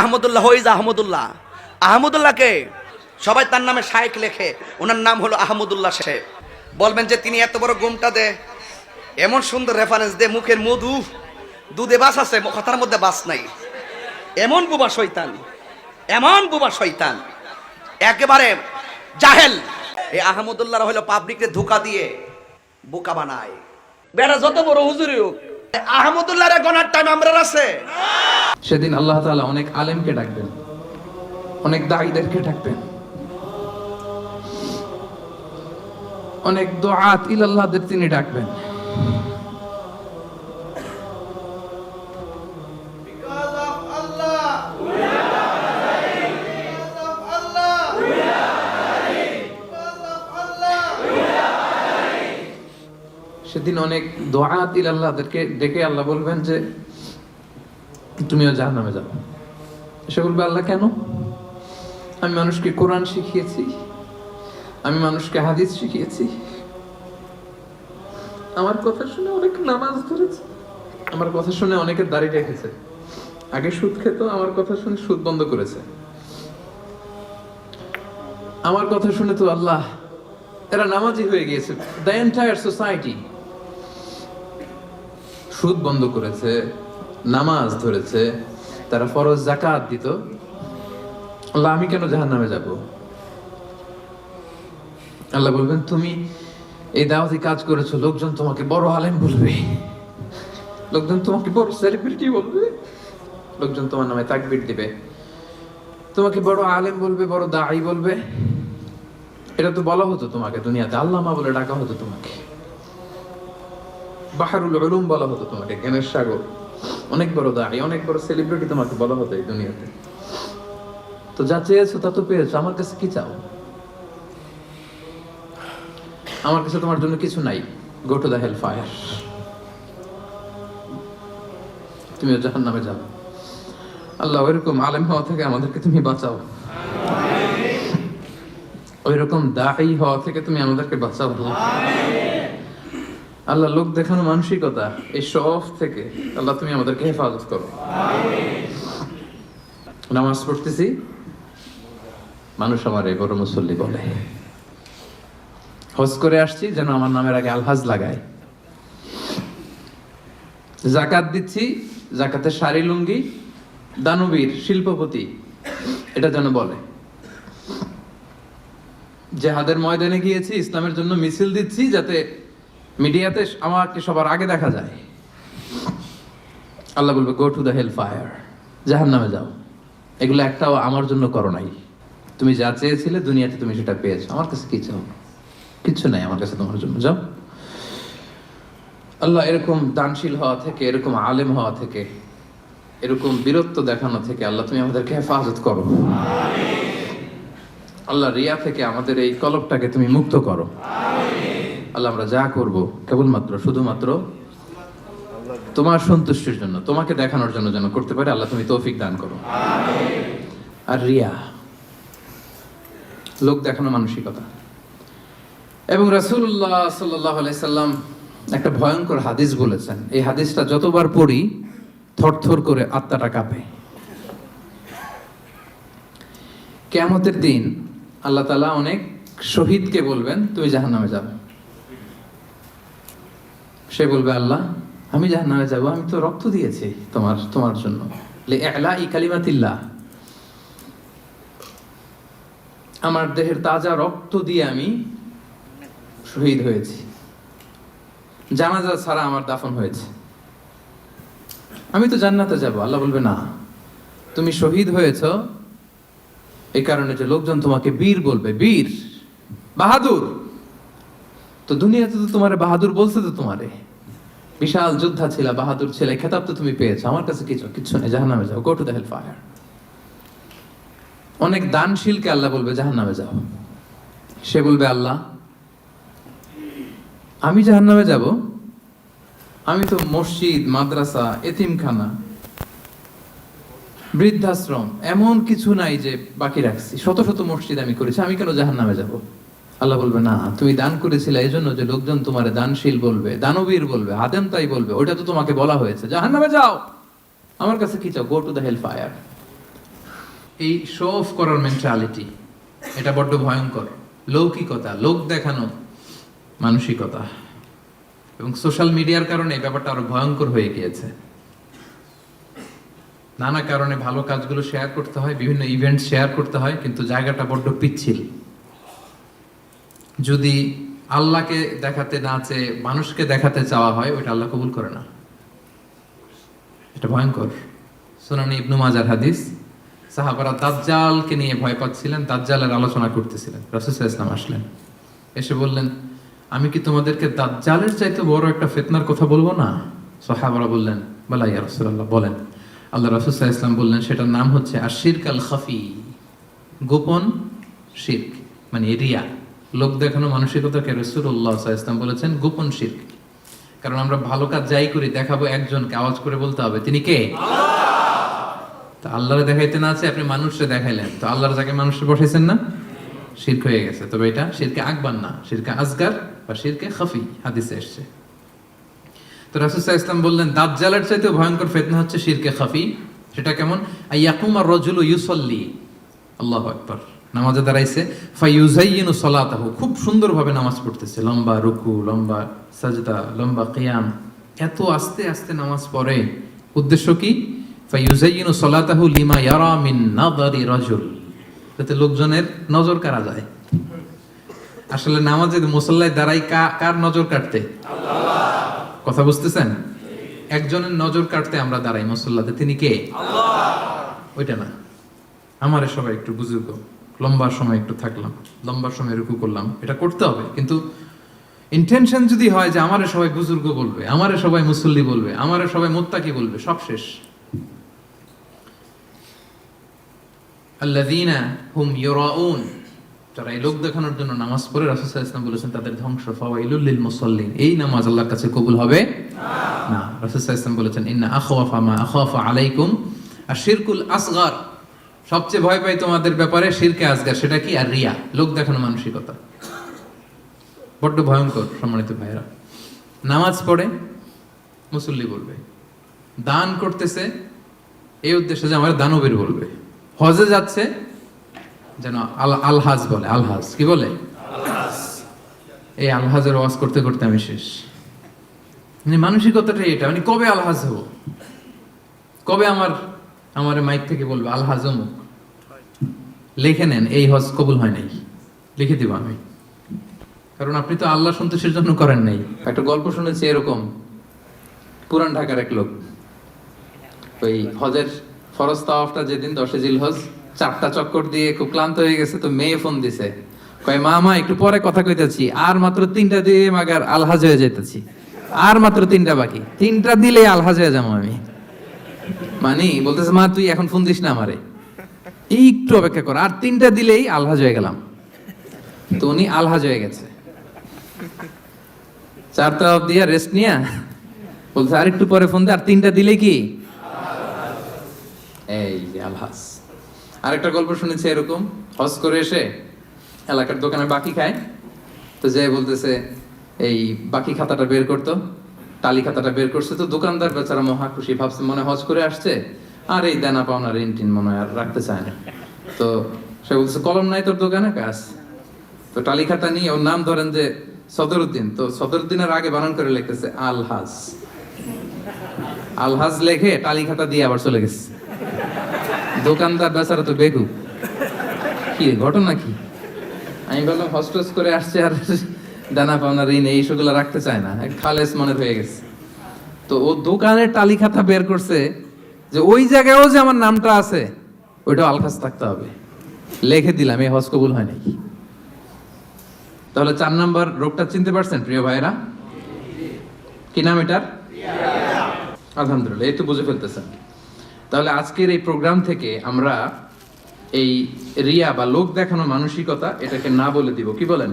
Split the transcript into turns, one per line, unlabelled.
আহমদুল্লাহ হইজ আহমদুল্লাহ। আহমদুল্লাহকে সবাই তার নামে শায়েক লেখে। ওনার নাম হলো আহমদুল্লাহ শেখ বলবেন যে তিনি এত বড় গুমটা দে। এমন সুন্দর রেফারেন্স দে, মুখের মধু। দুধে বাস আছে, কথার মধ্যে বাস নাই। এমন বুবা শৈতান এমন বুবা শৈতান একেবারে জাহেল। এই আহমদুল্লাহ হলো পাবলিককে ধোকা দিয়ে বোকা বানায়। বেড়া যত বড় হুজুরি হোক আহমদুল্লাহ গনার টাইম আমরা আছে।
সেদিন আল্লাহ তাআলা অনেক আলেমকে ডাকবেন, অনেক দায়ীদেরকে ডাকবেন। অনেক দোয়াত ইলাল্লাহদের তিনি ডাকবেন। সেদিন অনেক দোয়াত ইলাল্লাহদেরকে ডেকে আল্লাহ বলবেন যে, তুমিও জাহান্নামে যাও। সে বলবে, আল্লাহ, কেন? আমি মানুষকে কোরআন শিখিয়েছি, আমি মানুষকে হাদিস শিখিয়েছি। আমার কথা শুনে অনেক নামাজ ধরেছে, আমার কথা শুনে অনেকে দাড়ি রেখেছে। আগে সুদ খেত, আমার কথা শুনে সুদ বন্ধ করেছে। আমার কথা শুনে তো আল্লাহ, এরা নামাজি হয়ে গিয়েছে। দ্য এন্টায়ার সোসাইটি সুদ বন্ধ করেছে, নামাজ ধরেছে, তারা ফরজ জাকাত দিত। আল্লাহ, আমি কেন জাহান নামে যাব? আল্লাহ বলবেন, তুমি এই দাওয়াতি কাজ করেছ, লোকজন তোমাকে বড় আলেম বলবে। লোকজন তোমাকে বড় সেলিব্রিটি বলবে। লোকজন তোমার নামে তাকবির দিবে। তোমাকে বড় আলেম বলবে, বড় দায়ী বলবে। এটা তো বলা হতো তোমাকে, দুনিয়াতে। আল্লামা বলে ডাকা হতো তোমাকে। বাহারুল উলুম বলা হতো তোমাকে জ্ঞানের সাগর। অনেক বড় দাঁড়ি অনেক বড় সেলিব্রিটি তোমাকে বলা হতো এই দুনিয়াতে। তো যা চেয়েছো তা তো পেয়েছ আমার কাছে কি চাও? আমার কাছে তোমার জন্য কিছু নাই। Go to the hell fire তুমিও জাহান নামে যাও। আল্লাহ ওইরকম আলেম হওয়া থেকে আমাদেরকে তুমি বাঁচাও। ওইরকম দায়ী হওয়া থেকে তুমি আমাদেরকে বাঁচাও। আল্লাহ লোক দেখানো মানসিকতা এই শফ থেকে আল্লাহ তুমি আমাদেরকে হেফাজত করো। নামাজ পড়তেছি। মানুষ আমার এই বড় মুসল্লি বলে। হজ করে আসছি যেন আমার নামের আগে আলহাজ লাগায়। জাকাত দিচ্ছি, জাকাতের শাড়ি, লুঙ্গি, দানবীর, শিল্পপতি, এটা যেন বলে। জেহাদের ময়দানে গিয়েছি, ইসলামের জন্য মিছিল দিচ্ছি যাতে মিডিয়াতে আমাকে সবার আগে দেখা যায়। আল্লাহ বলবে go to the hell fire জাহান নামে যাও। এগুলো একটাও আমার জন্য করো নাই। তুমি যা চেয়েছিলে দুনিয়াতে তুমি সেটা পেয়েছ। আমার কাছে কি চাও? কিচ্ছু নাই আমার কাছে তোমার জন্য। যাও। আল্লাহ এরকম দানশীল হওয়া থেকে এরকম আলেম হওয়া থেকে এরকম বীরত্ব দেখানো থেকে আল্লাহ তুমি আমাদেরকে হেফাজত করো। আল্লাহ রিয়া থেকে আমাদের এই কলবটাকে তুমি মুক্ত করো। আল্লাহ আমরা যা করব কেবলমাত্র শুধুমাত্র তোমার সন্তুষ্টির জন্য তোমাকে দেখানোর জন্য যেন করতে পারে আল্লাহ তুমি তৌফিক দান করো। আর রিয়া লোক দেখানো মানসিকতা। এবং রাসূলুল্লাহ সাল্লাল্লাহু আলাইহি সাল্লাম একটা ভয়ঙ্কর হাদিস বলেছেন। এই হাদিসটা যতবার পড়ি থরথর করে আত্মাটা কাঁপে। কেয়ামতের দিন আল্লাহ তাআলা অনেক শহীদকে বলবেন তুমি জাহান্নামে যাবে। সে বলবে, আল্লাহ, আমি জাহান নামে যাব, আমি তো রক্ত দিয়েছি তোমার তোমার জন্য। আমার দেহের তাজা রক্ত দিয়ে আমি শহীদ হয়েছি। জানাজা ছাড়া আমার দাফন হয়েছে। আমি তো জান্নাতে যাব। আল্লাহ বলবে, না, তুমি শহীদ হয়েছ এই কারণে যে লোকজন তোমাকে বীর বলবে, বীর, বাহাদুর। তো দুনিয়াতে তো তোমারে বাহাদুর বলছে তো তোমারে। বিশাল যোদ্ধা ছিল, বাহাদুর ছেলে, খেতাব তো তুমি পেয়েছ। আমার কাছে কিছু, কিচ্ছু নেই জাহান নামে যাও। Go to the hell fire অনেক দানশীলকে আল্লাহ বলবে জাহান নামে যাও। সে বলবে, আল্লাহ, আমি জাহান নামে যাব। আমি তো মসজিদ, মাদ্রাসা, এতিমখানা, বৃদ্ধাশ্রম, এমন কিছু নাই যে বাকি রাখছি। শত শত মসজিদ আমি করেছি, আমি কেন জাহান নামে যাব? আল্লাহ বলবে, না, তুমি দান করেছিলে এই জন্য যে লোকজন তোমার দানশীল বলবে, দানবীর বলবে, আদেম তাই বলবে, ওইটা তো তোমাকে বলা হয়েছে। জাহান নামে যাও। আমার কাছে কি চাও? Go to the hell fire এই শো অফ করার মেন্টালিটি এটা বড্ড ভয়ঙ্কর। লৌকিকতা, লোক দেখানো, মানসিকতা। এবং সোশ্যাল মিডিয়ার কারণে এই ব্যাপারটা আরও ভয়ঙ্কর হয়ে গিয়েছে। নানা কারণে ভালো কাজগুলো শেয়ার করতে হয়, বিভিন্ন ইভেন্ট শেয়ার করতে হয়, কিন্তু জায়গাটা বড্ড পিচ্ছিল। যদি আল্লাহকে দেখাতে না চেয়ে মানুষকে দেখাতে চাওয়া হয়, ওইটা আল্লাহ কবুল করে না। এটা ভয়ঙ্কর। সুনানি ইবনু মাজার হাদিস, সাহাবারা দাজ্জালকে নিয়ে ভয় পাচ্ছিলেন, দাজ্জালের আলোচনা করতেছিলেন। রাসূলুল্লাহ ইসলাম আসলেন, এসে বললেন, আমি কি তোমাদেরকে দাজ্জালের চাইতে বড় একটা ফেতনার কথা বলব না? সাহাবারা বললেন, বলা ইয়া রাসূলুল্লাহ। বলেন, আল্লাহ রাসূলুল্লাহ ইসলাম বললেন, সেটার নাম হচ্ছে আশিরক আল খাফি গোপন শিরক মানে রিয়া। লোক দেখানো মানসিকতাকে সাল্লাল্লাহু ইসলাম বলেছেন গোপন শিরক। কারণ আমরা ভালো কাজ যাই করি দেখাবো একজনকে আওয়াজ করে বলতে হবে তিনি কে? তো আল্লাহরে দেখাইতে না আছে আপনি মানুষকে দেখাইলেন। তো আল্লাহর যাকে মানুষকে বসাইছেন না? শিরক হয়ে গেছে। তবে এটা শিরকে আকবার না শিরকে আজগার বা শিরকে খাফি হাদিসে এসছে। তো রাসুসাহ ইসলাম বললেন দাঁত দাজ্জালের চাইতে ভয়ঙ্কর ফেতনা হচ্ছে শিরকে খাফি। সেটা কেমন? আইয়াকুম আর রজুল ইউসল্লি। আল্লাহ আকবার। নামাজে দাঁড়াইছে। ফাইউজাইয়িনু সলাতাহু খুব সুন্দরভাবে নামাজ পড়তেছে। লম্বা রুকু লম্বা সাজদা লম্বা কিয়াম। এত আস্তে আস্তে নামাজ পড়ে। উদ্দেশ্য কি? ফাইউজাইয়িনু সলাতাহু লিমা ইয়ারা মিন নাদারি রাজুল। যাতে লোকজনের নজর কারা যায়। আসলে নামাজে মুসল্লায় দাঁড়াই কার নজর কাটতে? কথা বুঝতেছেন? একজনের নজর কাটতে আমরা দাঁড়াই। মুসল্লাতে তিনি কে? ওইটা না। আমারে সবাই একটু বুজুর্গ লম্বা সময় একটু থাকলাম, লম্বা সময় রুকু করলাম, এটা করতে হবে। কিন্তু ইন্টেনশন যদি হয় যে আমারে সবাই বুজুর্গ বলবে, আমারে সবাই মুসল্লি বলবে, আমারে সবাই মোত্তাকি বলবে, সব শেষ। আল্লাযীনা হুম ইউরাউন যারা এই লোক দেখানোর জন্য নামাজ পড়ে আলাইহি ওয়াসাল্লাম বলেছেন তাদের ধ্বংস, ফাওয়াইলুল লিল মুসাল্লিন। এই নামাজ আল্লাহর কাছে কবুল হবে না। আলাইহি ওয়াসাল্লাম বলেছেন, ইন্না আখওয়াফা মা আখাফা আলাইকুম আশিরকুল আসগার। সবচেয়ে ভয় পাই তোমাদের ব্যাপারে শিরকে আসগার সেটা কি? আর রিয়া, লোক দেখানো মানসিকতা। বড্ড ভয়ঙ্কর, সম্মানিত ভাইরা নামাজ পড়ে, মুসল্লি বলবে, দান করতেছে, এই উদ্দেশ্যে যে আমার দানবীর বলবে। হজে যাচ্ছে, যেন আল, আলহাজ বলে, আলহাজ। কি বলে? এই আলহাজের ওয়াজ করতে করতে আমি শেষ। মানে মানসিকতাটাই এটা মানে কবে আলহাজ হব? কবে আমার আমার মাইক থেকে বলবে আলহাজ অমুক। লিখে নেন, এই হজ কবুল হয় নাই। লিখে দিব আমি। কারণ আপনি তো আল্লাহ সন্তোষের জন্য করেন নাই। একটা গল্প শুনেছি এরকম। পুরান ঢাকার এক লোক। ওই হজের ফরজ তাওয়াফটা যেদিন দশে জিল হজ চারটা চক্কর দিয়ে খুব ক্লান্ত হয়ে গেছে, তো মেয়ে ফোন দিছে। কয়, মা মা, একটু পরে কথা কইতেছি। আর মাত্র তিনটা দিয়ে মাগার আলহাজ হয়ে যেতেছি আর মাত্র তিনটা বাকি। তিনটা দিলে আলহাজ হয়ে যাব আমি। মানে বলতেছে, মা, তুই এখন ফোন দিস না আমারে। একটু অপেক্ষা কর, আর তিনটা দিলেই আলহাজ হয়ে গেলাম। তো উনি আলহাজ হয়ে গেছে। চারটা দিয়ে রেস্ট নিয়া বলছে, আর একটু পরে ফোন দে, আর তিনটা দিলে কি? এই যে আলহাস আরেকটা গল্প শুনেছি এরকম। হজ করে এসে এলাকার দোকানে বাকি খায়। তো যে বলতেছে, এই বাকি খাতাটা বের করতো। খাতাটা বের করছে তো দোকানদার বেচারা মহা খুশি, ভাবছে মনে হজ করে আসছে। আর এই দেনা পাওনা ঋণ টিন মনে আর রাখতে চায় না। তো সে বলছে, কলম নাই তোর দোকানে? কাজ তো টালি খাতা নিয়ে ওর নাম ধরেন যে সদরুদ্দিন। তো সদরুদ্দিনের আগে বানান করে লিখতেছে, আলহাজ। আলহাজ লেখে টালি খাতা দিয়ে আবার চলে গেছে। দোকানদার বেচারা তো বেগু। কি ঘটনা কি? আমি বললাম হস্টেস করে আসছে আর দানা পাওনা, ঋণ এই রাখতে চায় না। খালেস মনের হয়ে গেছে। তো ও দোকানের টালি খাতা বের করছে যে ওই জায়গায়ও যে আমার নামটা আছে, ওইটাও আলখাস থাকতে হবে। লিখে দিলাম, এই হজ কবুল হয় নাই। তাহলে চার নাম্বার রোগটা চিনতে পারছেন, প্রিয় ভাইরা কি নাম এটার? আলহামদুলিল্লাহ, এই তো বুঝে ফেলতেছেন। তাহলে আজকের এই প্রোগ্রাম থেকে আমরা এই রিয়া বা লোক দেখানো মানসিকতা এটাকে না বলে দিব। কি বলেন?